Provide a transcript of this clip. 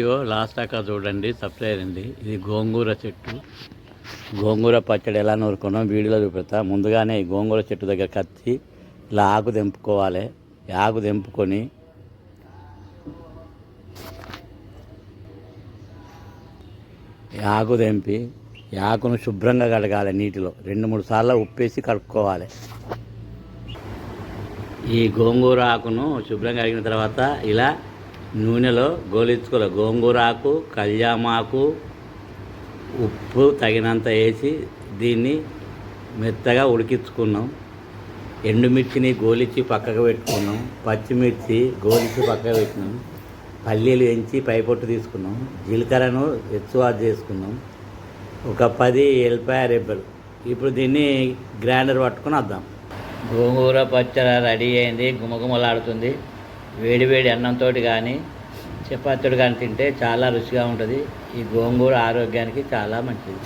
Video last దాకా చూడండి subscribe అండి ఇది గోంగూర చెట్టు. గోంగూర పచ్చడి ఎలా నూరుకున్నాం వీడియోలో చూపెడతా. ముందుగానే ఈ గోంగూర చెట్టు దగ్గర కత్తి ఇలా ఆకు తెంపుకోవాలి. ఆకు తెంపుకొని ఆకు తెంపి ఆకును శుభ్రంగా కడగాలి నీటిలో. రెండు మూడు సార్లు ఉప్పేసి కడుక్కోవాలి. ఈ గోంగూర ఆకును శుభ్రంగా కడిగిన తర్వాత ఇలా నూనెలో గోలించుకోవాలి గోంగూర ఆకు కళ్యామాకు ఉప్పు తగినంత వేసి దీన్ని మెత్తగా ఉడికించుకున్నాం. ఎండుమిర్చిని గోలిచ్చి పక్కకు పెట్టుకున్నాం. పచ్చిమిర్చి గోలిచ్చి పక్కకు పెట్టినాం. పల్లీలు ఎంచి పైపొట్టు తీసుకున్నాం. జీలకర్రను ఎత్తువాటు చేసుకున్నాం. ఒక పది ఎల్లిపాయ రెబ్బలు. ఇప్పుడు దీన్ని గ్రైండర్ పట్టుకొని వద్దాం గోంగూర పచ్చడి రెడీ అయింది. గుమగుమలాడుతుంది వేడి వేడి అన్నంతో కానీ చపాతీతో కానీ తింటే చాలా రుచిగా ఉంటుంది. ఈ గోంగూర ఆరోగ్యానికి చాలా మంచిది.